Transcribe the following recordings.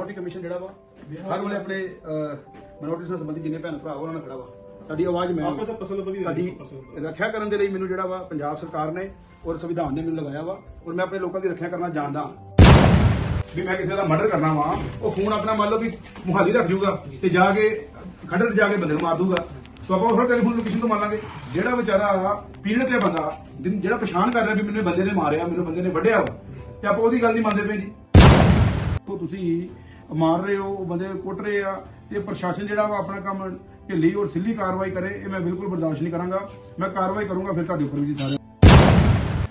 ਨਹੀਂ ਕਮਿਸ਼ਨ ਜਿਹੜਾ ਵਾ ਹਰ ਵੇਲੇ ਆਪਣੇ ਮਿਨੋਰਟੀਜ਼ ਨਾਲ ਸੰਬੰਧਿਤ ਜਿੰਨੇ ਭੈਣ ਭਰਾ ਉਹਨਾਂ ਨਾਲ ਖੜਾ ਵਾ। ਸਾਡੀ ਰੱਖਿਆ ਕਰਨ ਦੇ ਲਈ ਮੈਨੂੰ ਜਿਹੜਾ ਵਾ ਪੰਜਾਬ ਸਰਕਾਰ ਨੇ ਔਰ ਸੰਵਿਧਾਨ ਨੇ ਮੈਨੂੰ ਲਗਾਇਆ ਵਾ ਔਰ ਮੈਂ ਆਪਣੇ ਲੋਕਾਂ ਦੀ ਰੱਖਿਆ ਕਰਨਾ ਜਾਣਦਾ ਵੀ ਮੈਂ ਕਿਸੇ ਦਾ ਮਰਡਰ ਕਰਨਾ ਵਾ ਉਹ ਫੋਨ ਆਪਣਾ ਮੰਨ ਲਓ ਵੀ ਮੁਹਾਲੀ ਰੱਖ ਜੂਗਾ ਤੇ ਜਾ ਕੇ ਖੱਡਰ ਜਾ ਕੇ ਬੰਦੇ ਨੂੰ ਮਾਰ ਦੂਗਾ। ਸੋ ਆਪਾਂ ਉਹ ਟੈਲੀਫੋਨ ਲੋਕੇਸ਼ਨ ਤੋਂ ਮੰਨ ਲਾਂਗੇ। ਜਿਹੜਾ ਵਿਚਾਰਾ ਪੀੜਤ ਹੈ ਬੰਦਾ ਜਿਹਨ- ਜਿਹੜਾ ਪਛਾਣ ਕਰ ਰਿਹਾ ਵੀ ਮੈਨੂੰ ਇਹ ਬੰਦੇ ਨੇ ਮਾਰਿਆ ਮੈਨੂੰ ਬੰਦੇ ਨੇ ਵੱਢਿਆ ਵਾ ਤੇ ਆਪਾਂ ਉਹਦੀ ਗੱਲ ਨਹੀਂ ਮੰਨਦੇ ਪਏ ਜੀ। ਉਹ ਤੁਸੀਂ ਮਾਰ ਰਹੇ ਹੋ ਉਹ ਬੰਦੇ ਕੁੱਟ ਰਹੇ ਆ ਤੇ ਪ੍ਰਸ਼ਾਸਨ ਜਿਹੜਾ ਵਾ ਆਪਣਾ ਕੰਮ ਢਿੱਲੀ ਔਰ ਸਿੱਲੀ ਕਾਰਵਾਈ ਕਰੇ ਇਹ ਮੈਂ ਬਿਲਕੁਲ ਬਰਦਾਸ਼ਤ ਨਹੀਂ ਕਰਾਂਗਾ। ਮੈਂ ਕਾਰਵਾਈ ਕਰੂੰਗਾ ਫਿਰ ਤੁਹਾਡੇ ਉੱਪਰ ਵੀ ਜੀ ਸਾਰੇ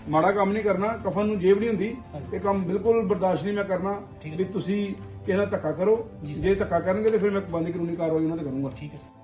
ਮਾੜਾ ਕੰਮ ਨਹੀਂ ਕਰਨਾ ਕਫਨ ਨੂੰ ਜੇਬ ਨਹੀਂ ਹੁੰਦੀ। ਇਹ ਕੰਮ ਬਿਲਕੁਲ ਬਰਦਾਸ਼ਤ ਨਹੀਂ ਮੈਂ ਕਰਨਾ ਵੀ ਤੁਸੀਂ ਕਿਸੇ ਨਾਲ ਧੱਕਾ ਕਰੋ। ਜੇ ਧੱਕਾ ਕਰਨਗੇ ਤੇ ਫਿਰ ਮੈਂ ਬੰਦੀ ਕਾਨੂੰਨੀ ਕਾਰਵਾਈ ਉਹਨਾਂ ਤੇ ਕਰੂੰਗਾ। ਠੀਕ ਹੈ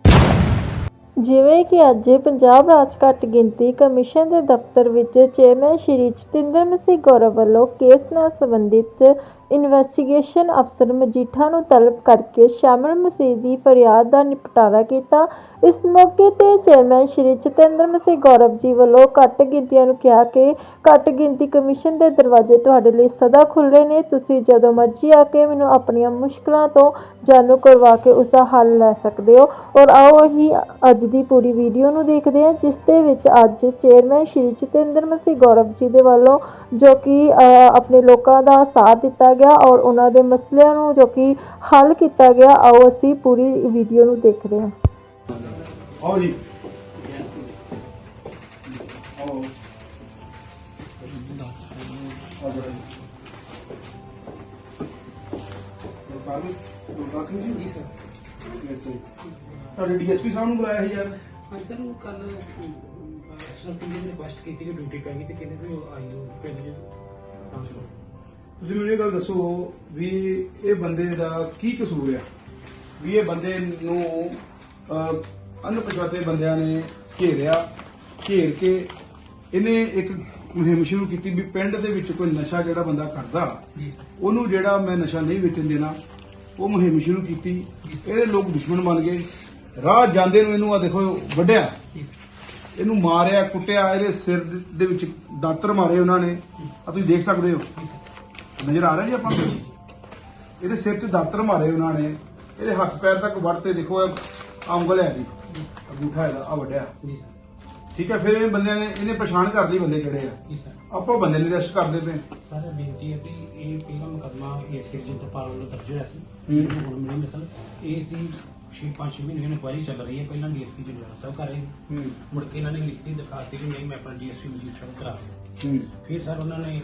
ਜਿਵੇਂ ਕਿ ਅੱਜ ਪੰਜਾਬ ਰਾਜ ਘੱਟ ਗਿਣਤੀ ਕਮਿਸ਼ਨ ਦੇ ਦਫ਼ਤਰ ਵਿੱਚ ਚੇਅਰਮੈਨ ਸ਼੍ਰੀ ਜਤਿੰਦਰ ਮਸੀਹ ਗੌਰਵ ਵੱਲੋਂ ਕੇਸ ਨਾਲ ਸੰਬੰਧਿਤ ਇਨਵੈਸਟੀਗੇਸ਼ਨ ਅਫਸਰ ਮਜੀਠਾ ਨੂੰ ਤਲਬ ਕਰਕੇ ਸ਼ਾਮਲ ਮਸੀਹ ਦੀ ਫਰਿਆਦ ਦਾ ਨਿਪਟਾਰਾ ਕੀਤਾ। ਇਸ ਮੌਕੇ ਤੇ ਚੇਅਰਮੈਨ ਸ਼੍ਰੀ ਜਤਿੰਦਰ ਮਸੀਹ ਗੌਰਵ ਜੀ ਵੱਲੋਂ ਘੱਟ ਗਿਣਤੀਆਂ ਨੂੰ ਕਿਹਾ ਕਿ ਘੱਟ ਗਿਣਤੀ ਕਮਿਸ਼ਨ ਦੇ ਦਰਵਾਜ਼ੇ ਤੁਹਾਡੇ ਲਈ ਸਦਾ ਖੁੱਲ੍ਹੇ ਨੇ। ਤੁਸੀਂ ਜਦੋਂ ਮਰਜ਼ੀ ਆ ਕੇ ਮੈਨੂੰ ਆਪਣੀਆਂ ਮੁਸ਼ਕਲਾਂ ਤੋਂ ਜਾਣੂ ਕਰਵਾ ਕੇ ਉਸ ਦਾ ਹੱਲ ਲੈ ਸਕਦੇ ਹੋ। ਔਰ ਆਓ ਅਸੀਂ ਅੱਜ ਦੀ ਪੂਰੀ ਵੀਡੀਓ ਨੂੰ ਦੇਖਦੇ ਹਾਂ, ਜਿਸ ਦੇ ਵਿੱਚ ਅੱਜ ਚੇਅਰਮੈਨ ਸ਼੍ਰੀ ਜਤਿੰਦਰ ਮਸੀਹ ਗੌਰਵ ਜੀ ਦੇ ਵੱਲੋਂ ਜੋ ਕਿ ਆਪਣੇ ਲੋਕਾਂ ਦਾ ਸਾਥ ਦਿੱਤਾ ਗਿਆ ਔਰ ਉਹਨਾਂ ਦੇ ਮਸਲਿਆਂ ਨੂੰ ਜੋ ਕਿ ਹੱਲ ਕੀਤਾ ਗਿਆ ਆਓ ਅਸੀਂ ਪੂਰੀ ਵੀਡੀਓ ਨੂੰ ਦੇਖਦੇ ਹਾਂ। ਆਓ ਜੀ। ਆਓ ਜੀ ਸਰ। ਤੁਹਾਡੇ ਡੀਐਸਪੀ ਸਾਹਿਬ ਨੂੰ ਬੁਲਾਇਆ ਸੀ ਯਾਰ। ਹਾਂ ਸਰ ਉਹ ਕੱਲ ਸਰਪੰਚ ਨੇ ਰਿਕੁਐਸਟ ਕੀਤੀ ਕਿ ਡਿਊਟੀ ਪੈ ਗਈ ਤੇ ਕਹਿੰਦੇ ਵੀ ਉਹ ਆਈ ਹੋ ਪਹਿਲੇ ਤੁਸੀਂ ਮੈਨੂੰ ਇਹ ਗੱਲ ਦੱਸੋ ਵੀ ਇਹ ਬੰਦੇ ਦਾ ਕੀ ਕਸੂਰ ਆ? ਵੀ ਇਹ ਬੰਦੇ ਨੂੰ ਅੰਨ ਅਨਪਛਾਤੇ ਬੰਦਿਆਂ ਨੇ ਘੇਰਿਆ ਘੇਰ ਕੇ ਇਹਨੇ ਇੱਕ ਮੁਹਿੰਮ ਸ਼ੁਰੂ ਕੀਤੀ ਵੀ ਪਿੰਡ ਦੇ ਵਿੱਚ ਕੋਈ ਨਸ਼ਾ ਜਿਹੜਾ ਬੰਦਾ ਕਰਦਾ ਉਹਨੂੰ ਜਿਹੜਾ ਮੈਂ ਨਸ਼ਾ ਨਹੀਂ ਵੇਚਣ ਦੇਣਾ ਉਹ ਮੁਹਿੰਮ ਸ਼ੁਰੂ ਕੀਤੀ। ਇਹਦੇ ਲੋਕ ਦੁਸ਼ਮਣ ਬਣ ਗਏ। ਰਾਹ ਜਾਂਦੇ ਨੂੰ ਇਹਨੂੰ ਆ ਦੇਖੋ ਵੱਢਿਆ। ਇਹਨੂੰ ਮਾਰਿਆ ਕੁੱਟਿਆ ਇਹਦੇ ਸਿਰ ਦੇ ਵਿੱਚ ਦਾਤਰ ਮਾਰੇ ਉਹਨਾਂ ਨੇ। ਆ ਤੁਸੀਂ ਦੇਖ ਸਕਦੇ ਹੋ। ਨਜ਼ਰ ਆ ਰਿਹਾ ਜੀ ਆਪਾਂ ਨੂੰ ਇਹਦੇ ਸਿਰ 'ਚ ਦਾਤਰ ਮਾਰੇ ਉਹਨਾਂ ਨੇ। ਇਹਦੇ ਹੱਥ ਪੈਰ ਤੱਕ ਵੜਤੇ ਦੇਖੋ ਇਹ ਅੰਗਲ ਹੈ ਦੀ ਅੰਗੂਠਾ ਇਹਦਾ ਆ ਵੱਡਿਆ ਜੀ ਠੀਕ ਹੈ ਫਿਰ ਇਹ ਬੰਦਿਆਂ ਨੇ ਇਹਨੇ ਪਛਾਣ ਕਰ ਲਈ ਬੰਦੇ ਕਿਹੜੇ ਆ। ਜੀ ਸਰ। ਆਪਾਂ ਬੰਦੇ ਨੂੰ ਰੈਸਟ ਕਰਦੇ ਪਏ ਸਰ ਬੇਨਤੀ ਹੈ ਕਿ ਇਹ ਪਹਿਲਾ ਮੁਕਦਮਾ ਇਸ ਕੇ ਜਿੱਤ ਪਾਲ ਨੂੰ ਦਰਜ ਹੋਇਆ ਸੀ। ਹੂੰ। ਹੁਣ ਮੇਰੇ ਮਿਸਲ ਇਹ ਸੀ ਛੇ ਪੰਜ ਛੇ ਮਹੀਨੇ ਇਨਕੁਆਇਰੀ ਚੱਲ ਰਹੀ ਹੈ। ਪਹਿਲਾਂ ਡੀਐਸਪੀ ਜਨਰਲ ਸਾਹਿਬ ਕਰ ਰਹੇ ਹੂੰ। ਮੁੜ ਕੇ ਇਹਨਾਂ ਨੇ ਲਿਖਤੀ ਦਰਖਾਸਤ ਕਿ ਨਹੀਂ ਮੈਂ ਆਪਣਾ ਡੀਐਸਪੀ ਮਜੀਦ ਸਾਹਿਬ ਕਰਾ ਹੂੰ। ਫਿਰ ਸਰ ਉਹਨਾਂ ਨੇ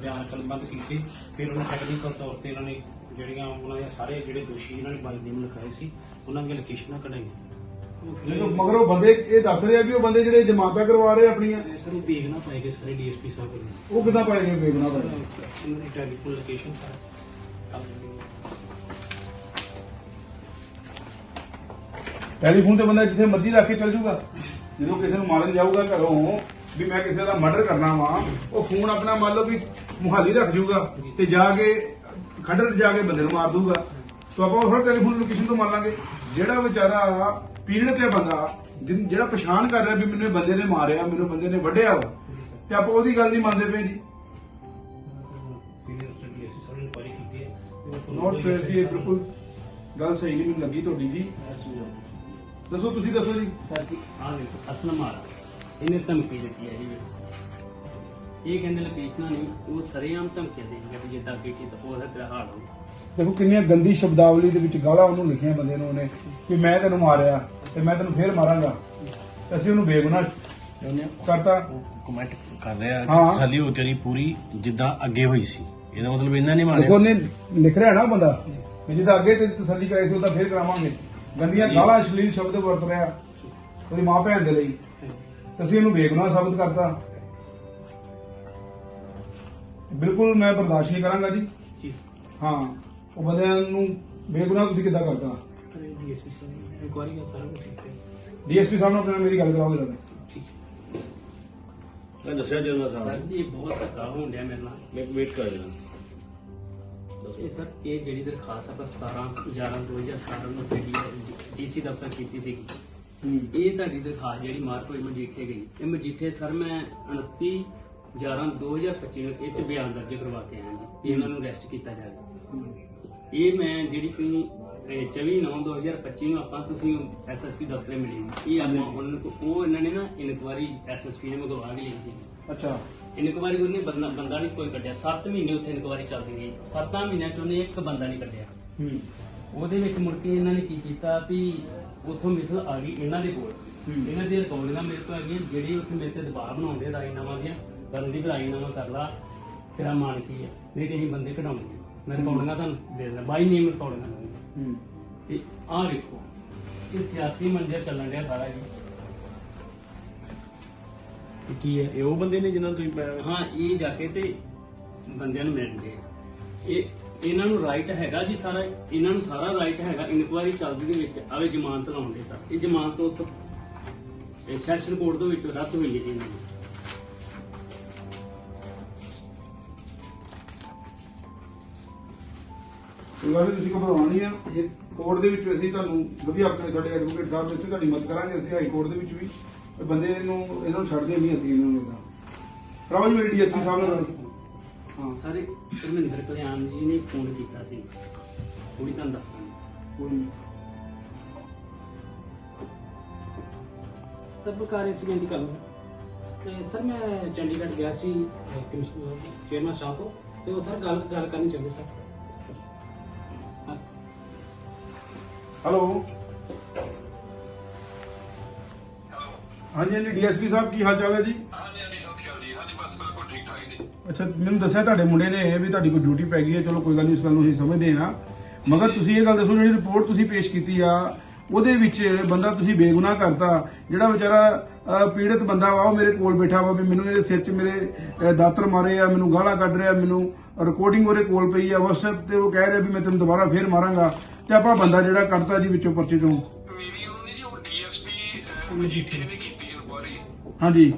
ਬਿਆਨ ਕਲਮਬੰਦ ਕੀਤੇ। ਫਿਰ ਉਹਨਾਂ ਟੈਕਨੀਕਲ ਤੌਰ ਤੇ ਇਹਨਾਂ ਨੇ ਜਿਹੜੀਆਂ ਉਹਨਾਂ ਦੇ ਸਾਰੇ ਜਿਹੜੇ ਦੋਸ਼ੀ ਇਹਨਾਂ ਨੇ ਬਾਈ ਨੇਮ ਲਿਖਾਏ ਸੀ ਉਹਨਾਂ ਦੀਆਂ ਲੋਕੇਸ਼ਨਾਂ ਕਢਾਈਆਂ। ਮਗਰ ਉਹ ਬੰਦੇ ਇਹ ਦੱਸ ਰਹੇ ਆ ਵੀ ਉਹ ਬੰਦੇ ਜਿਹੜੇ ਜਮਾਤਾਂ ਕਰਵਾ ਰਹੇ ਆਪਣੀਆਂ। ਸਰ ਉਹ ਵੇਖਣਾ ਪਏਗਾ ਸਾਰੇ ਡੀਐਸਪੀ ਸਾਹਿਬ ਕੋਲ। ਉਹ ਕਿੱਦਾਂ ਪਾਏਗੇ ਵੇਖਣਾ ਸਰ ਪਏ ਇਹਨਾਂ ਦੀ ਟੈਲੀਫੋਨ ਲੋਕੇਸ਼ਨ ਸਰ। ਟੈਲੀਫੋਨ ਤੇ ਬੰਦਾ ਜਿੱਥੇ ਮਰਜ਼ੀ ਰੱਖ ਕੇ ਚੱਲ ਜਾਊਗਾ ਜਦੋਂ ਕਿਸੇ ਨੂੰ ਮਾਰਨ ਜਾਊਗਾ ਘਰੋਂ ਵੀ ਮੈਂ ਕਿਸੇ ਦਾ ਮਰਡਰ ਕਰਨਾ ਵਾ ਉਹ ਫੋਨ ਆਪਣਾ ਮੰਨ ਲਓ ਵੀ ਮੁਹਾਲੀ ਰੱਖ ਜਾਊਗਾ ਤੇ ਜਾ ਕੇ ਖੱਡਰ ਜਾ ਕੇ ਬੰਦੇ ਨੂੰ ਮਾਰ ਦੂਗਾ। ਸੋ ਆਪਾਂ ਉਹ ਟੈਲੀਫੋਨ ਲੋਕੇਸ਼ਨ ਤੋਂ ਮੰਨ ਲਾਂਗੇ। ਜਿਹੜਾ ਵਿਚਾਰਾ ਪੀੜਤ ਹੈ ਬੰਦਾ ਜਿਹੜਾ ਪਛਾਣ ਕਰ ਰਿਹਾ ਵੀ ਮੈਨੂੰ ਇਹ ਬੰਦੇ ਨੇ ਮਾਰਿਆ ਮੈਨੂੰ ਬੰਦੇ ਨੇ ਵੱਢਿਆ ਵਾ ਤੇ ਆਪਾਂ ਉਹਦੀ ਗੱਲ ਨਹੀਂ ਮੰਨਦੇ ਪਏ ਜੀ। ਸੀਨੀਅਰ ਡੀਐਸਪੀ ਸਾਹਿਬ ਨੇ ਇਨਕੁਆਇਰੀ ਕੀਤੀ ਹੈ। ਨੋਟ ਫੇਅਰ ਸੀ ਇਹ ਬਿਲਕੁਲ। ਗੱਲ ਸਹੀ ਨਹੀਂ ਮੈਨੂੰ ਲੱਗੀ ਤੁਹਾਡੀ ਜੀ। ਦੱਸੋ ਤੁਸੀਂ ਦੱਸੋ ਜੀ। ਸਰ ਜੀ ਆਹ ਦੇਖੋ ਅਸਲ ਮਾਰਾ। ਇਹਨੇ ਧਮਕੀ ਦਿੱਤੀ ਹੈ ਜੀ। ਇਹ ਕਹਿੰਦੇ ਲੋਕੇਸ਼ਨਾਂ ਨਹੀਂ ਉਹ ਸਰੇਆਮ ਧਮਕੀਆਂ ਦੇਣਗੇ ਵੀ ਜਿੱਦਾਂ ਕਿ ਕੀਤਾ ਉਹਦਾ ਤੇਰਾ ਹਾਲ ਹੋ ਦੇਖੋ ਕਿੰਨੀਆਂ ਗੰਦੀ ਸ਼ਬਦਾਵਲੀ ਦੇ ਵਿੱਚ ਗਾਲਾਂ ਉਹਨੂੰ ਲਿਖੀਆਂ ਬੰਦੇ ਨੂੰ ਉਹਨੇ ਕਿ ਮੈਂ ਤੈਨੂੰ ਮਾਰਿਆ ਤੇ ਮੈਂ ਤੈਨੂੰ ਫੇਰ ਮਾਰਾਂਗਾ। ਅਸੀਂ ਉਹਨੂੰ ਬੇਗੁਨਾਹ ਉਹਨੇ ਕਰਤਾ। ਕਮੈਂਟ ਕਰ ਰਿਹਾ ਹਾਂ। ਕਿ ਤਸੱਲੀ ਹੋ ਤੇਰੀ ਪੂਰੀ ਜਿੱਦਾਂ ਅੱਗੇ ਹੋਈ ਸੀ। ਇਹਦਾ ਮਤਲਬ ਇਹਨਾਂ ਨੇ ਦੇਖੋ ਮਾਰਿਆ ਉਹਨੇ ਲਿਖ ਰਿਹਾ ਨਾ ਉਹ ਬੰਦਾ ਕਿ ਜਿਹਦਾ ਅੱਗੇ ਤੇ ਤਸੱਲੀ ਕਰਾਈ ਸੀ ਉਹਦਾ ਫੇਰ ਕਰਾਵਾਂਗੇ। ਗੰਦੀਆਂ ਗਾਲਾਂ ਅਸ਼ਲੀਲ ਸ਼ਬਦ ਵਰਤ ਰਿਹਾ ਉਹਦੀ ਮਾਂ ਭੈਣ ਦੇ ਲਈ। ਤੇ ਅਸੀਂ ਉਹਨੂੰ ਬੇਗੁਨਾਹ ਸਾਬਤ ਕਰਤਾ। ਬਿਲਕੁਲ ਮੈਂ ਬਰਦਾਸ਼ਤ ਨਹੀਂ ਕਰਾਂਗਾ ਜੀ। ਜੀ। ਹਾਂ ਉਹ ਬੰਦਿਆਂ ਨੂੰ ਬੇਗੁਨਾਹ ਤੁਸੀਂ ਕਿੱਦਾਂ ਕਰਤਾ? ਡੀਐਸਪੀ ਸਾਹਿਬ ਨੇ ਇਨਕੁਆਇਰੀ ਕਰ ਸਾਰਾ ਕੁਝ ਠੀਕ ਹੈ। ਡੀਐਸਪੀ ਸਾਹਿਬ ਨਾਲ ਆਪਣੇ ਨਾਲ ਮੇਰੀ ਗੱਲ ਕਰਾਓ ਜਰਾ। ਠੀਕ ਮੈਂ ਦੱਸਿਆ ਸਰ ਸਾਹਿਬ ਜੀ ਇਹ ਬਹੁਤ ਧੱਕਾ ਹੋਣ ਡਿਆ ਮੇਰੇ ਨਾਲ। ਮੈਂ ਵੇਟ ਕਰ ਰਿਹਾ। ਇਹ ਸਰ ਇਹ ਜਿਹੜੀ ਦਰਖਾਸਤ ਆਪਾਂ 17 11 2018 ਨੂੰ ਜਿਹੜੀ ਡੀਸੀ ਦਫ਼ਤਰ ਕੀਤੀ ਸੀਗੀ। ਇਹ ਤੁਹਾਡੀ ਦਰਖਾਸਤ ਜਿਹੜੀ ਮਾਰਕ ਹੋਈ ਮਜੀਠੇ ਗਈ। ਇਹ ਮਜੀਠੇ ਸਰ ਮੈਂ 29 11 2025 ਨੂੰ ਇਹ ਚ ਬਿਆਨ ਦਰਜ ਕਰਵਾ ਕੇ ਆਇਆ ਜੀ ਇਹਨਾਂ ਨੂੰ ਅਰੈਸਟ ਕੀਤਾ ਜਾਵੇ। ਇਹ ਮੈਂ ਜਿਹੜੀ ਤੁਸੀਂ ਇਹ 24 9 2025 ਨੂੰ ਆਪਾਂ ਤੁਸੀਂ ਐਸਐਸਪੀ ਦਫ਼ਤਰ ਮਿਲੇ। ਇਹ ਆਪਾਂ ਉਹਨਾਂ ਨੂੰ ਉਹ ਇਹਨਾਂ ਨੇ ਨਾ ਇਨਕੁਆਰੀ ਐਸਐਸਪੀ ਨੇ ਮੰਗਵਾ ਕੇ ਲਈ ਸੀ। ਅੱਛਾ। ਇਨਕੁਆਰੀ ਉਹਨੇ ਬੰਦਾ ਬੰਦਾ ਨਹੀਂ ਕੋਈ ਕੱਢਿਆ। 7 ਮਹੀਨੇ ਉੱਥੇ ਇਨਕੁਆਰੀ ਚੱਲਦੀ ਰਹੀ। 7 ਮਹੀਨਿਆਂ ਚ ਉਹਨੇ ਇੱਕ ਬੰਦਾ ਨਹੀਂ ਕੱਢਿਆ। ਹੂੰ। ਉਹਦੇ ਵਿੱਚ ਮੁੜ ਕੇ ਇਹਨਾਂ ਨੇ ਕੀ ਕੀਤਾ ਵੀ ਉੱਥੋਂ ਮਿਸਲ ਆ ਗਈ ਇਹਨਾਂ ਦੇ ਕੋਲ। ਇਹਨਾਂ ਦੀ ਰਿਕਾਰਡਿੰਗਾਂ ਮੇਰੇ ਕੋਲ ਆ ਗਈਆਂ ਜਿਹੜੀ ਉੱਥੇ ਮੇਰੇ ਤੇ ਦਬਾਅ ਬਣਾਉਂਦੇ ਰਾਜੀਨਾਮਾ ਦੀਆਂ ਕਰਨ ਦੀ ਰਾਜੀਨਾਮਾ ਕਰ ਲਾ ਤੇਰਾ ਮਾਨ ਕੀ ਹੈ ਨਹੀਂ ਤੇ ਅਸੀਂ ਬੰਦੇ ਕਢਾਉਣੇ ਆ। ਮੈਂ ਰਿਕਾਰਡਿੰਗਾਂ ਤੁਹਾਨੂੰ ਦੇ ਦਿੰਦਾ ਬਾਈ ਨੇਮ ਰਿਕਾਰਡਿੰਗਾਂ ਹੂੰ। ਤੇ ਆਹ ਵੇਖੋ ਇਹ ਸਿਆਸੀ ਮੰਜ਼ਰ ਚੱਲਣ ਡਿਆ ਸਾਰਾ ਜੀ। ਕੀ ਹੈ ਇਹ ਉਹ ਬੰਦੇ ਨੇ ਜਿਨ੍ਹਾਂ ਨੂੰ ਤੁਸੀਂ ਹਾਂ ਇਹ ਜਾ ਕੇ ਤੇ ਬੰਦਿਆਂ ਨੂੰ ਮਿਲਣਗੇ ਇਹ ਇਹਨਾਂ ਨੂੰ ਰਾਈਟ ਹੈਗਾ ਜੀ ਸਾਰਾ ਇਹਨਾਂ ਨੂੰ ਸਾਰਾ ਰਾਈਟ ਹੈਗਾ ਇਨਕੁਆਇਰੀ ਚੱਲਦੀ ਦੇ ਵਿੱਚ। ਆਵੇ ਜ਼ਮਾਨਤ ਲਾਉਂਦੇ ਸਰ। ਇਹ ਜ਼ਮਾਨਤ ਉੱਥੋਂ ਇਹ ਸੈਸ਼ਨ ਕੋਰਟ ਦੇ ਵਿੱਚ ਰੱਦ ਹੋਈ ਹੈ ਜੀ ਇਹਨਾਂ ਦੀ। ਗੱਲ ਤੁਸੀਂ ਘਬਰਾਉਣਾ ਨਹੀਂ ਆ। ਇਹ ਕੋਰਟ ਦੇ ਵਿੱਚ ਅਸੀਂ ਤੁਹਾਨੂੰ ਵਧੀਆ ਆਪਣੇ ਸਾਡੇ ਐਡਵੋਕੇਟ ਸਾਹਿਬ ਨੇ ਇੱਥੇ ਤੁਹਾਡੀ ਮਦਦ ਕਰਾਂਗੇ ਅਸੀਂ ਹਾਈ ਕੋਰਟ ਦੇ ਵਿੱਚ ਵੀ। ਬੰਦੇ ਨੂੰ ਇਹਨਾਂ ਨੂੰ ਛੱਡਦੇ ਨਹੀਂ ਅਸੀਂ ਇਹਨਾਂ ਨੂੰ। ਏਦਾਂ ਕਰਾਓ ਜੀ ਮੇਰੀ ਡੀਐਸਪੀ ਸਾਹਿਬ ਨਾਲ। ਹਾਂ ਸਾਰੇ ਧਰਮਿੰਦਰ ਕਲਿਆਣ ਜੀ ਨੇ ਫੋਨ ਕੀਤਾ ਸੀ। ਥੋੜੀ ਤੁਹਾਨੂੰ ਦੱਸਦਾ ਕੋਈ ਨਹੀਂ। ਸਰ ਬਕਾਰ ਇਸ ਬੇਨਤੀ ਕਰ ਲਵਾਂ ਤੇ ਸਰ ਮੈਂ ਚੰਡੀਗੜ੍ਹ ਗਿਆ ਸੀ ਕਮਿਸ਼ਨਰ ਚੇਅਰਮੈਨ ਸਾਹਿਬ ਕੋ ਤੇ ਉਹ ਸਰ ਗੱਲ ਗੱਲ ਕਰਨੀ ਚਾਹੁੰਦੇ ਸਰ। ਹਾਂ। ਹੈਲੋ। ਹਾਂਜੀ ਹਾਂਜੀ ਡੀਐਸਪੀ ਸਾਹਿਬ ਕੀ ਹਾਲ ਚਾਲ ਹੈ ਜੀ? ਅੱਛਾ ਮੈਨੂੰ ਦੱਸਿਆ ਤੁਹਾਡੇ ਮੁੰਡੇ ਨੇ ਵੀ ਤੁਹਾਡੀ ਕੋਈ ਡਿਊਟੀ ਪੈ ਗਈ ਹੈ। ਚਲੋ ਕੋਈ ਗੱਲ ਨਹੀਂ ਇਸ ਗੱਲ ਨੂੰ ਅਸੀਂ ਸਮਝਦੇ ਹਾਂ। ਮਗਰ ਤੁਸੀਂ ਇਹ ਗੱਲ ਦੱਸੋ ਜਿਹੜੀ ਰਿਪੋਰਟ ਤੁਸੀਂ ਪੇਸ਼ ਕੀਤੀ ਆ ਉਹਦੇ ਵਿੱਚ ਬੰਦਾ ਤੁਸੀਂ ਬੇਗੁਨਾਹ ਕਰਤਾ ਜਿਹੜਾ ਵਿਚਾਰਾ ਪੀੜਤ ਬੰਦਾ ਵਾ ਉਹ ਮੇਰੇ ਕੋਲ ਬੈਠਾ ਵਾ ਵੀ ਮੈਨੂੰ ਇਹਦੇ ਸਿਰ 'ਚ ਮੇਰੇ ਦਾਤਰ ਮਾਰੇ ਆ ਮੈਨੂੰ ਗਾਲਾਂ ਕੱਢ ਰਿਹਾ ਮੈਨੂੰ ਰਿਕਾਰਡਿੰਗ ਉਹਦੇ ਕੋਲ ਪਈ ਆ WhatsApp ਤੇ ਉਹ ਕਹਿ ਰਿਹਾ ਵੀ ਮੈਂ ਤੈਨੂੰ ਦੁਬਾਰਾ ਫੇਰ ਮਾਰਾਂਗਾ। ਤੇ ਆਪਾਂ ਬੰਦਾ ਜਿਹੜਾ ਕੱਢਤਾ ਜੀ ਵਿੱਚੋਂ ਪਰਚੇ ਤੋਂ ਮੇਰੀ ਉਹਨੇ ਜੀ ਉਹ ਡੀਐਸਪੀ ਮਜੀਠੇ ਨੇ ਕੀਤੀ ਹਾਂਜੀ।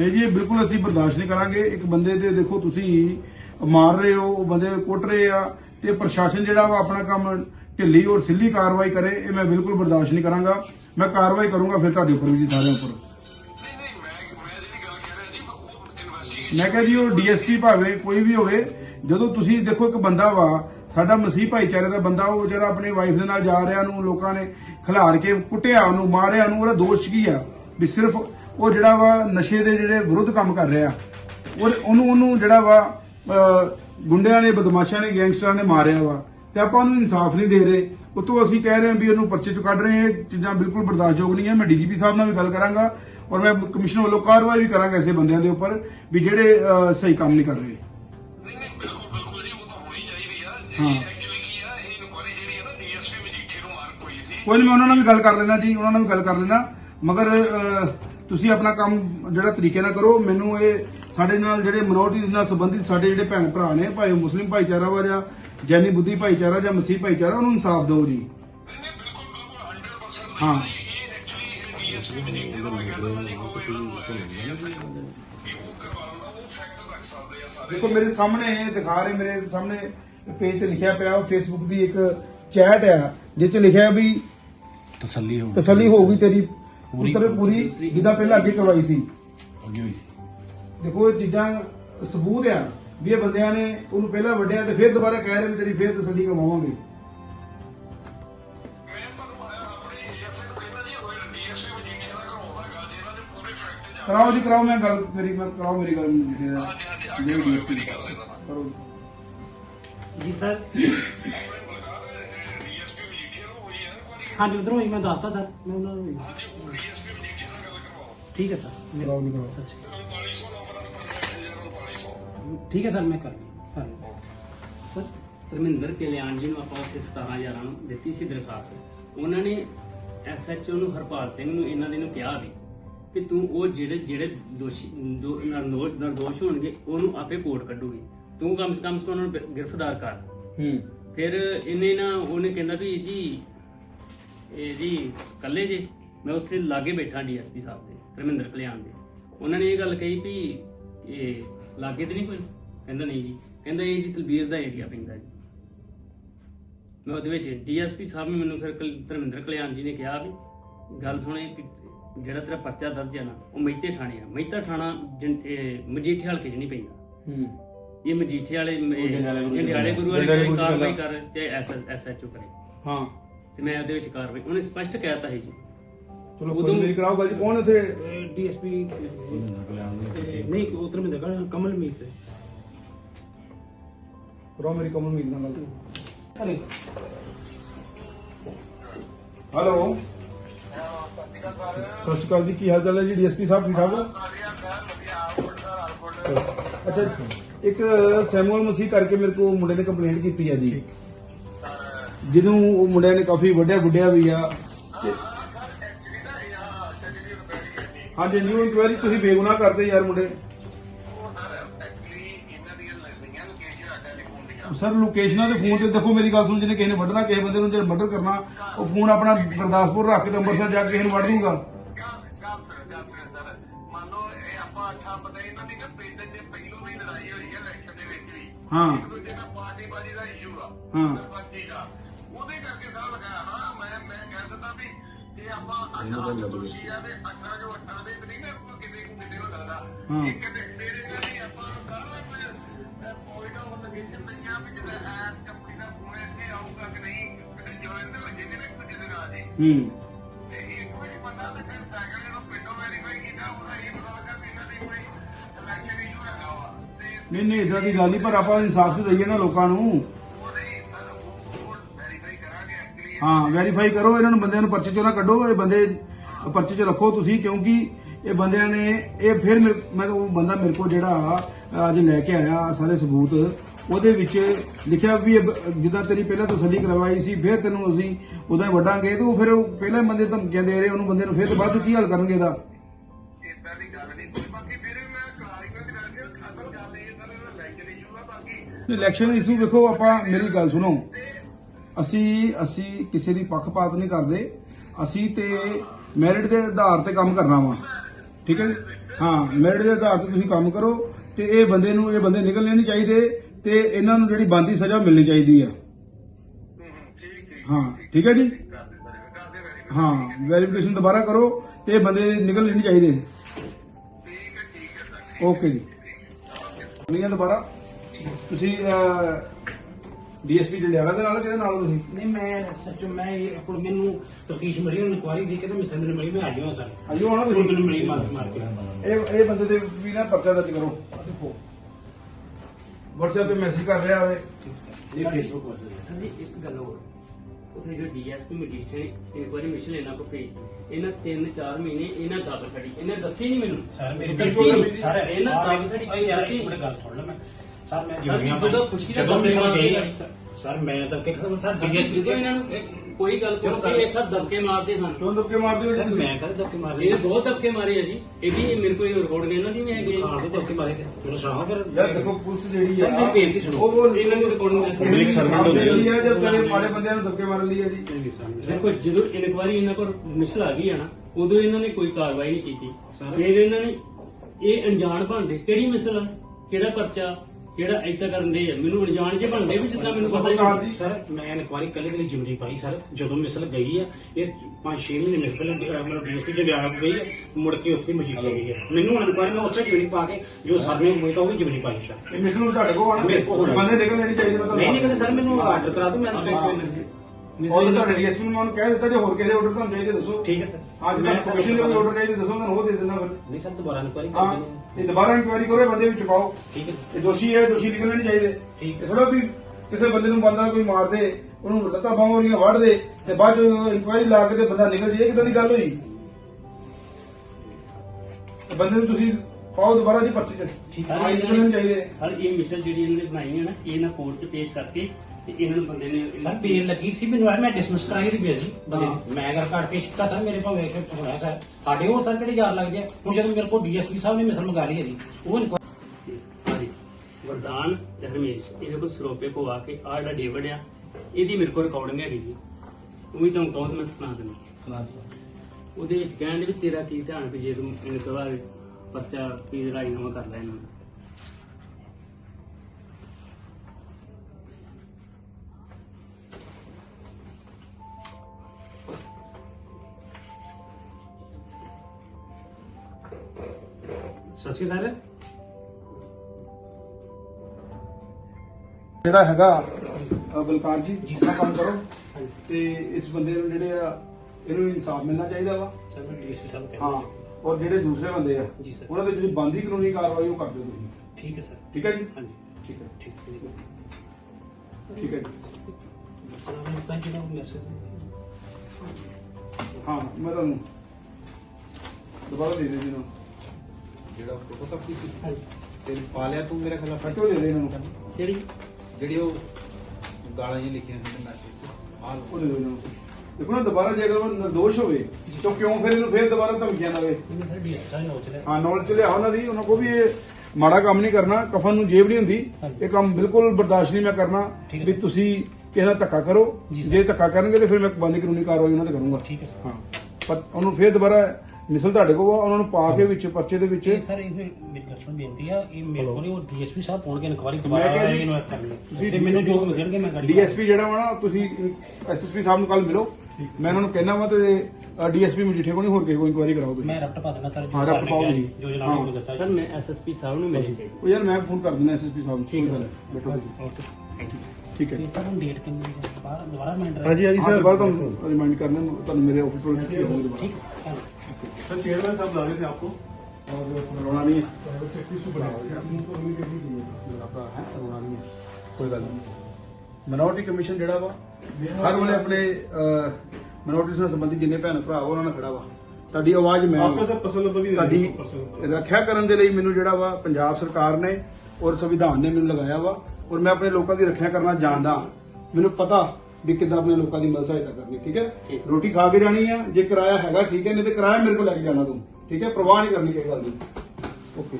ਨਹੀਂ ਜੀ ਇਹ ਬਿਲਕੁਲ ਅਸੀਂ ਬਰਦਾਸ਼ਤ ਨਹੀਂ ਕਰਾਂਗੇ। ਇੱਕ ਬੰਦੇ ਤੇ ਦੇਖੋ ਤੁਸੀਂ ਮਾਰ ਰਹੇ ਹੋ ਉਹ ਬੰਦੇ ਕੁੱਟ ਰਹੇ ਆ ਤੇ ਪ੍ਰਸ਼ਾਸਨ ਜਿਹੜਾ ਵਾ ਆਪਣਾ ਕੰਮ ਢਿੱਲੀ ਔਰ ਸਿੱਲੀ ਕਾਰਵਾਈ ਕਰੇ ਇਹ ਮੈਂ ਬਿਲਕੁਲ ਬਰਦਾਸ਼ਤ ਨਹੀਂ ਕਰਾਂਗਾ। ਮੈਂ ਕਾਰਵਾਈ ਕਰੂੰਗਾ ਫਿਰ ਤੁਹਾਡੇ ਉੱਪਰ ਵੀ ਜੀ ਸਾਰਿਆਂ ਉੱਪਰ। ਉਹ ਮੈਂ ਕਿਹਾ ਜੀ ਉਹ ਡੀਐਸਪੀ ਭਾਵੇਂ ਕੋਈ ਵੀ ਹੋਵੇ ਜਦੋਂ ਤੁਸੀਂ ਦੇਖੋ ਇੱਕ ਬੰਦਾ ਵਾ ਸਾਡਾ ਮਸੀਹ ਭਾਈਚਾਰੇ ਦਾ ਬੰਦਾ ਉਹ ਜਿਹੜਾ ਆਪਣੀ ਵਾਈਫ ਦੇ ਨਾਲ ਜਾ ਰਿਹਾ ਨੂੰ ਲੋਕਾਂ ਨੇ ਖਿਲਾਰ ਕੇ ਕੁੱਟਿਆ ਉਹਨੂੰ ਮਾਰਿਆ ਉਹਨੂੰ ਉਹਦਾ ਦੋਸ਼ ਕੀ ਆ? ਵੀ ਸਿਰਫ ਉਹ ਜਿਹੜਾ ਵਾ ਨਸ਼ੇ ਦੇ ਜਿਹੜੇ ਵਿਰੁੱਧ ਕੰਮ ਕਰ ਰਿਹਾ ਔਰ ਉਹਨੂੰ ਉਹਨੂੰ ਜਿਹੜਾ ਵਾ ਗੁੰਡਿਆਂ ਨੇ ਬਦਮਾਸ਼ਾਂ ਨੇ ਗੈਂਗਸਟਰਾਂ ਨੇ ਮਾਰਿਆ ਵਾ ਤੇ ਆਪਾਂ ਉਹਨੂੰ ਇਨਸਾਫ ਨਹੀਂ ਦੇ ਰਹੇ। ਉਤੋਂ ਅਸੀਂ ਕਹਿ ਰਹੇ ਹਾਂ ਵੀ ਉਹਨੂੰ ਪਰਚੇ ਚੋਂ ਕੱਢ ਰਹੇ ਹਾਂ। ਇਹ ਚੀਜ਼ਾਂ ਬਿਲਕੁਲ ਬਰਦਾਸ਼ਤਯੋਗ ਨਹੀਂ ਹੈ। ਮੈਂ ਡੀਜੀਪੀ ਸਾਹਿਬ ਨਾਲ ਵੀ ਗੱਲ ਕਰਾਂਗਾ ਔਰ ਮੈਂ ਕਮਿਸ਼ਨਰ ਵੱਲੋਂ ਕਾਰਵਾਈ ਵੀ ਕਰਾਂਗਾ ਐਸੇ ਬੰਦਿਆਂ ਦੇ ਉੱਪਰ ਵੀ ਜਿਹੜੇ ਸਹੀ ਕੰਮ ਨਹੀਂ ਕਰ ਰਹੇ। ਨਹੀਂ ਨਹੀਂ ਬਿਲਕੁਲ ਬਿਲਕੁਲ ਜੀ ਉਹ ਤਾਂ ਹੋਣੀ ਚਾਹੀਦੀ ਆ। ਹਾਂ। ਕੋਈ ਨਹੀਂ। ਮੈਂ ਉਹਨਾਂ ਨਾਲ ਵੀ ਗੱਲ ਕਰ ਲੈਣਾ ਜੀ ਉਹਨਾਂ ਨਾਲ ਵੀ ਗੱਲ ਕਰ ਲੈਣਾ ਮਗਰ ਤੁਸੀਂ ਆਪਣਾ ਕੰਮ ਜਿਹੜਾ ਤਰੀਕੇ ਨਾਲ ਕਰੋ ਮੈਨੂੰ ਇਹ ਸਾਡੇ ਨਾਲ ਜਿਹੜੇ ਮਿਨੋਰਟੀਜ਼ ਨਾਲ ਸੰਬੰਧਿਤ ਸਾਡੇ ਜਿਹੜੇ ਭੈਣ ਭਰਾ ਨੇ ਭਾਵੇਂ ਮੁਸਲਿਮ ਭਾਈਚਾਰਾ ਵਾ ਜਾਂ ਜੈਨੀ ਬੁੱਧੀ ਭਾਈਚਾਰਾ ਜਾਂ ਮਸੀਹ ਭਾਈਚਾਰਾ ਉਹਨੂੰ ਇਨਸਾਫ ਦਿਓ ਜੀ ਨਹੀਂ ਨਹੀਂ ਬਿਲਕੁਲ ਬਿਲਕੁਲ 100% ਹਾਂ। ਦੇਖੋ ਮੇਰੇ ਸਾਹਮਣੇ ਇਹ ਦਿਖਾ ਰਹੇ ਮੇਰੇ ਸਾਹਮਣੇ ਪੇਜ ਤੇ ਲਿਖਿਆ ਪਿਆ ਉਹ ਫੇਸਬੁੱਕ ਦੀ ਇੱਕ ਚੈਟ ਆ ਜਿਸ ਚ ਲਿਖਿਆ ਵੀ ਤਸੱਲੀ ਹੋ ਤਸੱਲੀ ਹੋਊਗੀ ਤੇਰੀ ਪੁੱਤਰ ਪੂਰੀ ਜਿੱਦਾਂ ਪਹਿਲਾਂ ਅੱਗੇ ਕਰਵਾਈ ਸੀ। ਅੱਗੇ ਹੋਈ ਸੀ। ਦੇਖੋ ਇਹ ਚੀਜ਼ਾਂ ਸਬੂਤ ਆ ਵੀ ਇਹ ਬੰਦਿਆਂ ਨੇ ਉਹਨੂੰ ਪਹਿਲਾਂ ਵੱਢਿਆ ਤੇ ਫਿਰ ਦੁਬਾਰਾ ਕਹਿ ਰਹੇ ਵੀ ਤੇਰੀ ਫਿਰ ਤਸੱਲੀ ਕਰਵਾਵਾਂਗੇ। ਮੈਂ ਤੁਹਾਨੂੰ ਆਇਆ ਆਪਣੇ ਐਸਏ ਪਹਿਲਾਂ ਜੀ ਹੋਇਆ ਡੀਐਸਪੀ ਮਜੀਠੇ ਦਾ ਕਰਵਾਉਂਦਾ ਗਾ ਜੇ ਇਹਨਾਂ ਦੇ ਪੂਰੇ ਫੈਕਟ ਜਾ ਕਰਾਓ ਜੀ ਕਰਾਓ ਮੈਂ ਗੱਲ ਮੇਰੀ ਮੈਂ ਕਰਾਓ ਮੇਰੀ ਗੱਲ ਜਿੱਥੇ ਦਾ ਜੀ ਸਰ। ਹਾਂਜੀ ਉਧਰੋਂ ਹੀ ਮੈਂ ਦੱਸਤਾ ਸਰ ਮੈਂ ਉਹਨਾਂ ਨੂੰ ਉਹ ਠੀਕ ਹੈ ਸਰ ਕਰਾਓ ਜੀ ਕਰਾਓ 3900 ਨੰਬਰ ਹਸਪਤਾਲ 3900 ਠੀਕ ਹੈ ਸਰ ਮੈਂ ਕਰ ਕਰ ਸਰ ਧਰਮਿੰਦਰ ਕਲਿਆਣ ਜੀ ਨੂੰ ਆਪਾਂ ਉੱਥੇ 17000 ਨੂੰ ਦਿੱਤੀ ਸੀ ਦਰਖਾਸਤ। ਉਹਨਾਂ ਨੇ ਐਸਐਚਓ ਨੂੰ ਹਰਪਾਲ ਸਿੰਘ ਨੂੰ ਇਹਨਾਂ ਦੇ ਨੂੰ ਕਿਹਾ ਵੀ ਕਿ ਤੂੰ ਉਹ ਜਿਹੜੇ ਜਿਹੜੇ ਦੋਸ਼ੀ ਨਿਰਦੋਸ਼ ਹੋਣਗੇ ਉਹਨੂੰ ਆਪੇ ਕੋਰਟ ਕੱਢੂਗੀ। ਤੂੰ ਕਮ ਸੇ ਕਮ ਸੇ ਕਮ ਉਹਨਾਂ ਨੂੰ ਗ੍ਰਿਫਤਾਰ ਕਰ। ਹੂੰ। ਫਿਰ ਇਹਨੇ ਨਾ ਉਹਨੇ ਕਹਿੰਦਾ ਵੀ ਜੀ ਇਹ ਜੀ ਕੱਲੇ ਜੇ ਮੈਂ ਉੱਥੇ ਲਾਗੇ ਬੈਠਾ ਡੀਐਸਪੀ ਸਾਹਿਬ ਦੇ ਧਰਮਿੰਦਰ ਕਲਿਆਣ ਦੇ। ਉਹਨਾਂ ਨੇ ਇਹ ਗੱਲ ਕਹੀ ਵੀ ਇਹ ਲਾਗੇ ਤੇ ਨਹੀਂ ਕੋਈ? ਕਹਿੰਦਾ ਨਹੀਂ ਜੀ। ਕਹਿੰਦਾ ਇਹ ਜੀ ਤਲਬੀਰ ਦਾ ਏਰੀਆ ਪੈਂਦਾ ਜੀ। ਮੈਂ ਉਹਦੇ ਵਿੱਚ ਡੀਐਸਪੀ ਸਾਹਿਬ ਨੇ ਮੈਨੂੰ ਫਿਰ ਧਰਮਿੰਦਰ ਕਲਿਆਣ ਜੀ ਨੇ ਕਿਹਾ ਵੀ ਗੱਲ ਸੁਣੇ ਜਿਹੜਾ ਤੇਰਾ ਪਰਚਾ ਦਰਜ ਹੈ ਨਾ ਉਹ ਮਹਿਤੇ ਥਾਣੇ ਆ। ਮਹਿਤਾ ਥਾਣਾ ਮਜੀਠੇ ਹਲਕੇ 'ਚ ਨਹੀਂ ਪੈਂਦਾ। ਹੂੰ। ਇਹ ਮਜੀਠੇ ਵਾਲੇ ਜੰਡਿਆਲੇ ਗੁਰੂ ਵਾਲੇ। ਕੋਈ ਕਾਰਵਾਈ। ਕਰ ਤੇ ਐਸਐਚਓ ਕਰੇ। ਹਾਂ। ਤੇ ਮੈਂ ਉਹਦੇ ਵਿੱਚ ਕਾਰਵਾਈ ਉਹਨੇ ਸਪਸ਼ਟ ਕਹਿਤਾ ਹੈ ਜੀ। ਚਲੋ ਉਦੋਂ- ਕੋਈ ਮੇਰੀ ਕਰਾਓ ਗੱਲ ਜੀ ਕੌਣ ਇੱਥੇ? ਡੀਐਸਪੀ ਨਹੀਂ ਉਹ ਧਰਮਿੰਦਰ ਕਲਿਆਣ ਕਮਲਮੀਤ ਕਰਾਓ ਮੇਰੀ ਕਮਲ ਮੀਤ ਨਾਲ ਗੱਲ। ਹੈਲੋ। ਸਤਿ ਸ਼੍ਰੀ ਅਕਾਲ ਜੀ ਕੀ ਹਾਲ ਚਾਲ ਹੈ ਜੀ? ਡੀਐਸਪੀ ਸਾਹਿਬ ਠੀਕ ਠਾਕ ਹੋ? ਅੱਛਾ ਇੱਕ ਸੈਮੂਅਲ ਮਸੀਹ ਕਰਕੇ ਮੇਰੇ ਕੋਲ ਮੁੰਡੇ ਨੇ ਕੰਪਲੇਂਟ ਕੀਤੀ ਹੈ ਜੀ। ਜਦੋਂ ਉਹ ਮੁੰਡਿਆਂ ਨੇ ਕਾਫੀ ਵੱਡਿਆ ਗੁੱਡਿਆ ਵੀ ਆ। ਤੇ- ਹਾਂਜੀ ਨਿਊ ਇਨਕੁਆਇਰੀ ਤੁਸੀਂ ਬੇਗੁਨਾਹ ਕਰਦੇ ਯਾਰ ਮੁੰਡੇ। ਸਰ ਲੋਕੇਸ਼ਨਾਂ ਦੇ ਫੋਨ ਤੇ ਦੇਖੋ, ਮੇਰੀ ਗੱਲ ਸੁਣ, ਜਿਹਨੇ ਕਿਸੇ ਨੇ ਵੱਢਣਾ, ਕਿਸੇ ਬੰਦੇ ਨੂੰ ਜੇ ਮਰਡਰ ਕਰਨਾ, ਉਹ ਫੋਨ ਆਪਣਾ ਗੁਰਦਾਸਪੁਰ ਰੱਖ ਕੇ ਤੇ ਅੰਮ੍ਰਿਤਸਰ ਜਾ ਕੇ ਕਿਸੇ ਨੂੰ ਵੱਢ ਦੂਗਾ ਹਾਂ। ਲਓ ਵੀ ਜੇ ਆਪਾਂ ਅੱਠਾਂ ਨਹੀਂ ਨਾ ਹਾਂ। ਹੂੰ। ਦੀ ਨਹੀਂ ਨਹੀਂ ਇਦਾਂ ਦੀ ਗੱਲ ਨਹੀਂ, ਪਰ ਆਪਾਂ ਇਨਸਾਫ ਤੇ ਦਈਏ ਨਾ ਲੋਕਾਂ ਨੂੰ। ਹਾਂ ਵੈਰੀਫਾਈ ਕਰੋ ਇਹਨਾਂ ਨੂੰ ਬੰਦਿਆਂ ਨੂੰ ਪਰਚੇ ਚੋਂ ਨਾ ਕੱਢੋ ਇਹ ਬੰਦੇ ਪਰਚੇ 'ਚ ਰੱਖੋ ਤੁਸੀਂ ਕਿਉਂਕਿ ਇਹ ਬੰਦਿਆਂ ਨੇ ਇਹ ਫਿਰ ਮੈਂ ਉਹ ਬੰਦਾ ਮੇਰੇ ਕੋਲ ਜਿਹੜਾ ਅੱਜ ਲੈ ਕੇ ਆਇਆ ਸਾਰੇ ਸਬੂਤ ਉਹਦੇ ਵਿੱਚ ਲਿਖਿਆ ਵੀ ਜਿੱਦਾਂ ਤੇਰੀ ਪਹਿਲਾਂ ਤਸੱਲੀ ਕਰਵਾਈ ਸੀ ਫਿਰ ਤੈਨੂੰ ਅਸੀਂ ਉਦਾਂ ਹੀ ਵੱਢਾਂਗੇ ਤੇ ਉਹ ਫਿਰ ਉਹ ਪਹਿਲਾਂ ਬੰਦੇ ਧਮਕੀਆਂ ਦੇ ਰਹੇ ਉਹਨੂੰ ਬੰਦੇ ਨੂੰ ਫਿਰ ਤੇ ਬਾਅਦ ਕੀ ਹੱਲ ਕਰਨਗੇ ਇਹਦਾ? ਇਦਾਂ ਦੀ ਗੱਲ ਨਹੀਂ ਕੋਈ ਬਾਕੀ ਫਿਰ ਵੀ ਮੈਂ ਕਲਾਰੀਫਾਈ ਕਰਕੇ ਖਤਮ ਕਰ ਲਈ ਇਹਨਾਂ ਨੇ ਬਾਕੀ ਇਲੈਕਸ਼ਨ ਇਸ਼ੂ ਵੇਖੋ ਆਪਾਂ ਮੇਰੀ ਗੱਲ ਸੁਣੋ। ਅਸੀਂ ਅਸੀਂ ਕਿਸੇ ਦੀ ਪੱਖਪਾਤ ਨਹੀਂ ਕਰਦੇ। ਅਸੀਂ ਤੇ ਮੈਰਿਟ ਦੇ ਆਧਾਰ ਤੇ ਕੰਮ ਕਰਨਾ ਵਾ। ਠੀਕ ਹੈ ਜੀ? ਹਾਂ ਮੈਰਿਟ ਦੇ ਆਧਾਰ ਤੇ ਤੁਸੀਂ ਕੰਮ ਕਰੋ ਤੇ ਇਹ ਬੰਦੇ ਨੂੰ, ਇਹ ਬੰਦੇ ਨਿਕਲਣੇ ਨਹੀਂ ਚਾਹੀਦੇ ਤੇ ਇਹਨਾਂ ਨੂੰ ਜਿਹੜੀ ਬੰਦੀ ਸਜ਼ਾ ਮਿਲਣੀ ਚਾਹੀਦੀ ਆ। ਹਾਂ, ਠੀਕ ਹੈ ਜੀ? ਹਾਂ ਵੈਰੀਫਿਕੇਸ਼ਨ ਦੁਬਾਰਾ ਕਰੋ ਤੇ ਇਹ ਬੰਦੇ ਨਿਕਲਣੇ ਨਹੀਂ ਚਾਹੀਦੇ। ਓਕੇ ਜੀ। ਨਹੀਂ ਆ ਦੁਬਾਰਾ। ਤੁਸੀਂ ਡੀਐਸਪੀ ਜੰਡਿਆਲਾ ਦੇ ਨਾਲ ਕਿਹਦੇ ਨਾਲ ਹੋ ਤੁਸੀਂ? ਨਹੀਂ ਮੈਂ ਸੱਚੋ ਮੈਂ ਇਹ ਕੋਲ ਮੈਨੂੰ ਤਫਤੀਸ਼ ਮਿਲੀ ਉਹਨੂੰ ਇਨਕੁਆਰੀ ਦੇ ਕੇ ਤੇ ਮਿਸਲ ਮੈਨੂੰ ਮਿਲੀ ਮੈਂ ਆਈ ਹਾਂ ਸਰ। ਆਣਾ ਉਹ ਤੁਸੀਂ? ਮੈਨੂੰ ਮਿਲੀ ਮਾਰ ਮਾਰ ਕੇ। ਇਹ ਇਹ ਬੰਦੇ ਦੇ ਵੀ ਨਾ ਪਰਚਾ ਦਰਜ ਕਰੋ। ਆਹ ਦੇਖੋ WhatsApp ਤੇ ਮੈਸੇਜ ਕਰ ਰਿਹਾ ਹੋਵੇ ਇਹ ਫੇਸਬੁੱਕ ਵਰਸ ਸਰ ਜੀ ਇੱਕ ਗੱਲ ਹੋਰ। ਉੱਥੇ ਜੋ ਡੀਐਸਪੀ ਮਜੀਠੇ ਨੇ ਇਨਕੁਆਰੀ ਮਿਸ਼ਨ ਇਹਨਾਂ ਕੋ ਭੇਜ। ਇਹਨਾਂ 3-4 ਮਹੀਨੇ ਇਹਨਾਂ ਦੱਬ ਛੜੀ ਇਹਨੇ ਦੱਸੀ ਨਹੀਂ ਮੈਨੂੰ। ਸਰ ਮੇਰੀ। ਸਰ ਇਹਨਾਂ ਦੱਬ ਯਾਰ ਦੱਸੀ। ਇੱਕ ਗੱਲ ਸੁਣ ਲੈ ਮੈਂ। ਸਰ ਮੈਂ ਸਰ, ਜਦੋਂ ਖੁਸ਼ੀ ਦਾ ਜਦੋਂ ਗਈ ਆ। ਆ, ਸਰ- ਸਰ ਮੈਂ ਤਾਂ ਕਿ ਖਤਮ ਸਰ ਜਦੋਂ ਡੀਐਸਪੀ ਇਹਨਾਂ ਨੂੰ ਕੋਈ ਗੱਲ ਪੁੱਛ ਕੇ ਇਹ ਸਭ ਦਬਕੇ ਮਾਰਦੇ ਸਨ। ਕਿਉਂ ਦਬਕੇ ਮਾਰਦੇ ਹੋ ਸਰ ਜੀ ਮੈਂ ਕਦੇ ਧੱਕੇ ਮਾਰੇ ਇਹਨੇ ਬਹੁਤ ਦਬਕੇ ਮਾਰੇ ਆ ਜੀ। ਇਹਦੀ ਇਹ ਮੇਰੇ ਕੋਲ ਰਿਕਾਰਡ ਇਹਨਾਂ ਦੀ ਵੀ ਹੈਗੀ ਖਾਣ ਦੇ ਧੱਕੇ ਮਾਰੇ ਤੇ ਮੈਨੂੰ ਸਾਹ ਫਿਰ। ਯਾਰ ਦੇਖੋ ਪੁਲਿਸ ਜਿਹੜੀ ਸਰ, ਆ ਮੇਰੀ ਬੇਨਤੀ ਸੁਣੋ। ਉਹ ਇਹਨਾਂ ਦੀ ਰਿਕਾਰਡਿੰਗ ਹੈ Public servant ਹੁੰਦੇ ਆ। ਹੁੰਦੀ ਹੈ ਜਦ ਤੇਰੇ ਮਾੜੇ ਬੰਦਿਆਂ ਨੂੰ ਦਬਕੇ ਮਾਰਨ ਲਈ ਹੈ ਜੀ। ਦੇਖੋ ਜਦੋਂ ਇਨਕੁਆਰੀ ਇਹਨਾਂ ਕੋਲ ਮਿਸਲ ਆ ਗਈ ਆ ਨਾ ਉਦੋਂ ਇਹਨਾਂ ਨੇ ਕੋਈ ਕਾਰਵਾਈ ਨਹੀਂ ਕੀਤੀ। ਸਰ। ਫਿਰ ਇਹਨਾਂ ਨੇ ਇਹ ਅਣਜਾਣ ਬਣਦੇ ਕਿਹੜੀ ਮਿਸਲ ਆ? ਕਿਹੜਾ ਪਰਚਾ? ਕਿਹੜਾ ਏਦਾਂ ਕਰਨ ਦੇ ਆ? ਮੈਨੂੰ ਅਣਜਾਣ ਜੇ ਬਣਦੇ ਵੀ ਜਿੱਦਾਂ ਮੈਨੂੰ ਪਤਾ ਹੀ ਨਹੀਂ। ਜੀ ਸਰ। ਮੈਂ ਇਨਕੁਆਰੀ ਕੱਲੇ ਕੱਲੇ ਜਿਮਨੀ ਪਾਈ ਸਰ। ਜਦੋਂ ਮਿਸਲ ਗਈ ਆ ਇਹ 5-6 ਮਹੀਨੇ ਮੇਰੇ ਪਹਿਲਾਂ ਅਹ ਮਤਲਬ ਡੀਐਸਪੀ ਚ ਲਿਆ ਗਈ ਹੈ ਮੁੜ ਕੇ ਉੱਥੇ ਮਜੀਦ ਗਈ ਹੈ ਮੈਨੂੰ ਇਨਕੁਆਰੀ ਮੈਂ ਉਸੇ ਜਿਮਨੀ ਪਾ ਕੇ ਜੋ ਸਰ ਨੇ ਹੋਈ ਤਾਂ ਉਹ ਵੀ ਜਿਮਨੀ ਪਾਈ ਸਰ। ਇਹ ਮਿਸਲ ਨੂੰ ਤੁਹਾਡੇ ਕੋਲ ਆਣਾ ਮੇਰੇ ਕੋਲ। ਬੰਦੇ ਨਿਕਲਣੇ ਨਹੀਂ ਚਾਹੀਦੇ ਮੈਂ ਤੁਹਾਨੂੰ ਨਹੀਂ ਨਹੀਂ ਕਹਿੰਦੇ ਸਰ ਮੈਨੂੰ ਆਰਡਰ ਕਰਾ ਦਿਓ ਮੈਂ ਕੋਈ ਨਹੀਂ। ਉਹ ਤੁਹਾਡੇ ਡੀਐਸਪੀ ਨੂੰ ਮੈਂ ਉਹਨੂੰ ਕਹਿ ਦਿੱਤਾ ਜੇ ਹੋਰ ਕਿਸੇ ਆਰਡਰ ਤੁਹਾਨੂੰ ਚਾਹੀਦੇ ਦੱਸੋ। ਠੀਕ ਹੈ ਸਰ। ਅੱਜ ਮੈਂ ਕਮਿਸ਼ਨ ਦੇ ਕੋਈ ਆਰਡਰ ਚਾਹੀਦੇ ਦੱਸੋ ਮੈਂ ਉਹ ਦੇ ਦਿੰਦਾ ਫਿਰ। ਨਹੀਂ ਸਰ ਦੁਬਾਰਾ ਇਨਕੁਆਰੀ ਕਰ ਹਾਂ। ਦਿੰਦੇ ਇਹ ਦੁਬਾਰਾ ਇਨਕੁਆਇਰੀ ਕਰੋ ਇਹ ਬੰਦੇ ਵੀ ਚੁਕਾਓ ਠੀਕ ਹੈ ਇਹ ਦੋਸ਼ੀ ਹੈ ਦੋਸ਼ੀ ਨਿਕਲਣੇ ਨਹੀਂ ਚਾਹੀਦੇ। ਠੀਕ ਇਹ ਥੋੜਾ ਵੀ ਕਿਸੇ ਬੰਦੇ ਨੂੰ ਬੰਦਾ ਕੋਈ ਮਾਰ ਦੇ ਉਹਨੂੰ ਲੱਤਾਂ ਬਾਹਾਂ ਉਹਦੀਆਂ ਵੜ ਦੇ ਤੇ ਬਾਅਦ ਚ ਇਨਕੁਆਇਰੀ ਲਾ ਕੇ ਤੇ ਬੰਦਾ ਨਿਕਲ ਜੇ ਕਿਦਾਂ ਦੀ ਗੱਲ ਹੋਈ? ਤੇ ਬੰਦੇ ਨੂੰ ਤੁਸੀਂ ਪਾਓ ਦੁਬਾਰਾ ਜੀ ਪਰਚੇ ਚ। ਠੀਕ ਹੈ। ਹਾਂ ਨਿਕਲਣੇ ਚਾਹੀਦੇ। ਸਰ ਇਹ ਮਿਸਲ ਜਿਹੜੀ ਇਹਨਾਂ ਨੇ ਬਣਾਈ ਹੈ ਨਾ ਇਹ ਨਾ ਕੋਰਟ 'ਚ ਪੇਸ਼ ਕਰਕੇ ਤੇ ਇਹਨਾਂ ਬੰਦੇ ਨੇ ਸਰ ਬੇਲ ਲੱਗੀ ਸੀ ਮੈਨੂੰ ਮੈਂ ਡਿਸਮਿਸ ਕਰਾਈ ਦੀ ਬੇਲ। ਜੀ ਬੰਦੇ ਹਾਂ। ਦੀ। ਮੈਂ ਅਗਰ ਘਰ ਪੇਸ਼ ਕੀਤਾ ਸਰ ਮੇਰੇ ਭਾਵੇਂ ਐਕਸੈਪਟ ਹੋਣਾ ਸਰ। ਸਾਡੇ ਹੋਰ ਸਰ ਕਿਹੜੇ ਯਾਰ ਲੱਗ ਜਾਏ ਹੁਣ ਜਦੋਂ ਮੇਰੇ ਕੋਲ ਡੀਐਸਪੀ ਸਾਹਿਬ ਨੇ ਮਿਸਲ ਮੰਗਾ ਲਈ ਹੈ ਜੀ ਉਹ ਵਰਦਾਨ ਤੇ ਹਰਮੇਸ਼ ਇਹਦੇ ਕੋਲ ਸਰੋਪੇ ਪਵਾ ਕੇ ਆਹ ਜਿਹੜਾ ਡੇਵਿਡ ਆ ਇਹਦੀ ਮੇਰੇ ਕੋਲ ਰਿਕਾਰਡਿੰਗ ਹੈਗੀ ਜੀ। ਉਹ ਵੀ ਤੁਹਾਨੂੰ ਕਹੋ ਮੈਂ ਸੁਣਾ ਦਿੰਦਾ। ਸੁਣਾ ਉਹਦੇ ਵਿੱਚ ਕਹਿੰਦੇ ਵੀ ਤੇਰਾ ਕੀ ਧਿਆਨ ਵੀ ਜੇ ਤੂੰ ਇਹਨੂੰ ਕਹਵਾ ਪਰਚਾ ਵੀ ਲੜਾਈ ਨਵਾਂ ਕਰ ਲੈ ਸਤਿ ਸ਼੍ਰੀ ਅਕਾਲ ਜਿਹੜਾ ਹੈਗਾ ਅ, ਬਲਕਾਰ ਜੀ ਜਿਸ ਦਾ ਕੰਮ ਕਰੋ। ਤੇ ਇਸ ਬੰਦੇ ਨੂੰ ਜਿਹੜੇ ਆ ਇਹਨੂੰ ਇਨਸਾਫ ਮਿਲਣਾ ਚਾਹੀਦਾ ਵਾ। ਸਰ ਮੈਂ ਡੀਐਸਪੀ ਸਾਹਿਬ ਕਹਿੰਦਾ ਹਾਂ ਔਰ ਜਿਹੜੇ ਦੂਸਰੇ ਬੰਦੇ ਆ ਜੀ ਸਰ। ਉਹਨਾਂ ਤੇ ਜਿਹੜੀ ਬੰਦੀ ਕਾਨੂੰਨੀ ਕਾਰਵਾਈ ਉਹ ਕਰ ਦਿਓ ਤੁਸੀਂ। ਠੀਕ ਹੈ ਸਰ। ਠੀਕ ਹੈ ਜੀ? ਹਾਂਜੀ। ਠੀਕ ਹੈ। ਠੀਕ ਹੈ ਠੀਕ ਹੈ ਜੀ। ਤਾਂ ਮੈਸੇਜ ਹਾਂ ਮੈਂ ਤੁਹਾਨੂੰ ਦੁਬਾਰਾ ਦੇ ਦੇ ਜੀ। ਨੂੰ ਜਿਹੜਾ ਫੋਟੋ ਕਾਪੀ ਸੀ? ਤੇ ਪਾ ਲਿਆ ਤੂੰ ਮੇਰੇ ਖਿਲਾਫ? ਫੋਟੋ ਦੇ ਦੇ ਇਹਨਾਂ ਨੂੰ। ਜਿਹੜੀ ਜਿਹੜੀ ਉਹ ਗਾਲਾਂ ਜਿਹੀਆਂ ਲਿਖੀਆਂ ਸੀ ਮੈਸੇਜ ਆ ਲਓ। ਉਹ ਦੇ ਦੇ ਇਹਨਾਂ ਨੂੰ। ਦੇਖੋ ਨਾ ਦੁਬਾਰਾ ਜੇ ਅਗਰ ਉਹ ਨਿਰਦੋਸ਼ ਹੋਵੇ ਤਾਂ ਕਿਉਂ ਫਿਰ ਇਹਨੂੰ ਫਿਰ ਦੁਬਾਰਾ ਧਮਕੀਆਂ ਦੇਵੇ? ਹਾਂ ਨੌਲੇਜ ਚ ਉਹਨਾਂ ਦੀ। ਉਹਨਾਂ ਕੋ ਵੀ ਇਹ ਮਾੜਾ ਕੰਮ ਨਹੀਂ ਕਰਨਾ। ਕਫਨ ਨੂੰ ਜੇਬ ਨਹੀਂ ਹੁੰਦੀ। ਇਹ ਕੰਮ ਬਿਲਕੁਲ ਬਰਦਾਸ਼ਤ ਨਹੀਂ ਮੈਂ ਕਰਨਾ ਠੀਕ ਹੈ ਵੀ ਸਰ। ਤੁਸੀਂ ਕਿਸੇ ਨਾਲ ਧੱਕਾ ਕਰੋ। ਜੀ ਸਰ। ਜੇ ਧੱਕਾ ਕਰਨਗੇ ਤੇ ਫਿਰ ਮੈਂ ਬੰਦੀ ਕਾਨੂੰਨੀ ਕਾਰਵਾਈ ਉਹਨਾਂ ਤੇ ਕਰੂੰਗਾ। ਠੀਕ ਹੈ ਸਰ। ਹਾਂ। ਪਰ ਉਹਨੂੰ ਫਿਰ ਦੁਬਾਰਾ ਮਿਸਲ ਤੁਹਾਡੇ ਕੋਲ ਆ ਉਹਨਾਂ ਨੂੰ ਪਾ ਕੇ ਵਿੱਚ ਪਰਚੇ ਦੇ ਵਿੱਚ। ਇਹ ਸਰ ਇਹ ਮੇਰੀ ਦਰਸ਼ਨ ਬੇਨਤੀ ਆ ਇਹ ਮੇਰੇ ਕੋਲ ਹੀ ਉਹ ਡੀਐਸਪੀ ਸਾਹਿਬ ਪਹੁੰਚ ਕੇ ਇਨਕੁਆਰੀ ਮੈਂ ਦੁਬਾਰਾ ਕਿਹਾ ਜੀ, ਇਹਨੂੰ ਕਰਨੀ ਤੁਸੀਂ ਤੇ ਮੈਨੂੰ ਜੋ ਮਿਲਣਗੇ ਮੈਂ ਗਾੜੀ ਡੀਐਸਪੀ ਜਿਹੜਾ ਵਾ ਨਾ ਤੁਸੀਂ ਐਸਐਸਪੀ ਸਾਹਿਬ ਨੂੰ ਕੱਲ ਮਿਲੋ। ਮੈਂ ਉਹਨਾਂ ਨੂੰ ਕਹਿਣਾ ਵਾ ਤੇ ਡੀਐਸਪੀ ਮਜੀਠੇ ਕੋਲ ਨਹੀਂ ਹੋਰ ਕਿਸੇ ਕੋਲ ਇਨਕੁਆਰੀ ਕਰਾਓ ਤੁਸੀਂ। ਮੈਂ ਰਪਟ ਪਾ ਦੇਣਾ ਸਰ ਹਾਂ, ਜੋ ਰੱਟ ਸਰ ਨੇ ਪਾਓ ਕਿਹਾ ਜੀ। ਜੀ, ਜਨਾਬ ਨੂੰ ਦਿੱਤਾ ਸਰ ਮੈਂ ਐਸਐਸਪੀ ਸਾਹਿਬ ਨੂੰ ਮਿਲੇ ਸੀ। ਉਹ ਯਾਰ ਮੈਂ ਫੋਨ ਕਰ ਦਿੰਦਾ ਐਸਐਸਪੀ ਸਾਹਿਬ ਨੂੰ। ਠੀਕ ਹੈ ਕੋਈ ਗੱਲ ਸਰ। ਨਹੀਂ, ਬੈਠੋ ਜੀ। ਓਕੇ। ਠੀਕ ਹੈ ਤੇ ਸਰ ਹੁਣ ਡੇਟ ਕਿੰਨੀ ਹੈ? ਬਾਹਰ ਦੁਬਾਰਾ ਮਿੰਟ ਹਾਂਜੀ ਹਾਂਜੀ ਹਾਂ ਸਰ। ਦੁਬਾਰਾ ਤੁਹਾਨੂੰ ਰਿਮਾਈਂਡ ਕਰਨਾ ਤੁਹਾਨੂੰ ਮੇਰੇ ਆਫਿਸ ਕੋਲ ਕਿਸੇ ਹੋਊਗੀ ਦੁਬਾਰਾ। ਠੀਕ ਹੈ ਧੰਨਵਾਦ। सर चेयरमैन साहब बुला रहे थे आपको और रोना नहीं है रोना नहीं है कोई गल नहीं ਮਿਨੋਰਟੀ ਕਮਿਸ਼ਨ ਜਿਹੜਾ ਵਾ ਹਰ ਵੇਲੇ ਆਪਣੇ ਮਿਨੋਰਟੀਜ਼ ਨਾਲ ਸੰਬੰਧਿਤ ਜਿੰਨੇ ਭੈਣ ਭਰਾ ਵਾ ਉਹਨਾਂ ਨਾਲ ਖੜਾ ਵਾ ਤੁਹਾਡੀ ਆਵਾਜ਼ ਮੈਂ आपका सर पर्सनल नंबर भी दे ਤੁਹਾਡੀ दीजिए, पर्सनल ਰੱਖਿਆ ਕਰਨ ਦੇ ਲਈ ਮੈਨੂੰ ਜਿਹੜਾ ਵਾ ਪੰਜਾਬ ਸਰਕਾਰ ਨੇ ਔਰ ਸੰਵਿਧਾਨ ਨੇ ਮੈਨੂੰ ਲਗਾਇਆ ਵਾ ਔਰ ਮੈਂ ਆਪਣੇ ਲੋਕਾਂ ਦੀ ਰੱਖਿਆ ਕਰਨਾ ਜਾਣਦਾ ਮੈਨੂੰ ਪਤਾ ਵੀ ਕਿੱਦਾਂ ਆਪਣੇ ਲੋਕਾਂ ਦੀ ਮਦਦ ਸਹਾਇਤਾ ਕਰਨੀ ਠੀਕ ਹੈ। ਰੋਟੀ ਖਾ ਕੇ ਜਾਣੀ ਆ ਜੇ ਕਿਰਾਇਆ ਹੈਗਾ ਠੀਕ ਹੈ ਨਹੀਂ ਤੇ ਕਿਰਾਇਆ ਮੇਰੇ ਕੋਲ ਲੈ ਕੇ ਜਾਣਾ ਤੂੰ ਠੀਕ ਹੈ? ਪ੍ਰਵਾਹ ਨਹੀਂ ਕਰਨੀ ਕਿਸੇ ਗੱਲ ਦੀ। ਓਕੇ।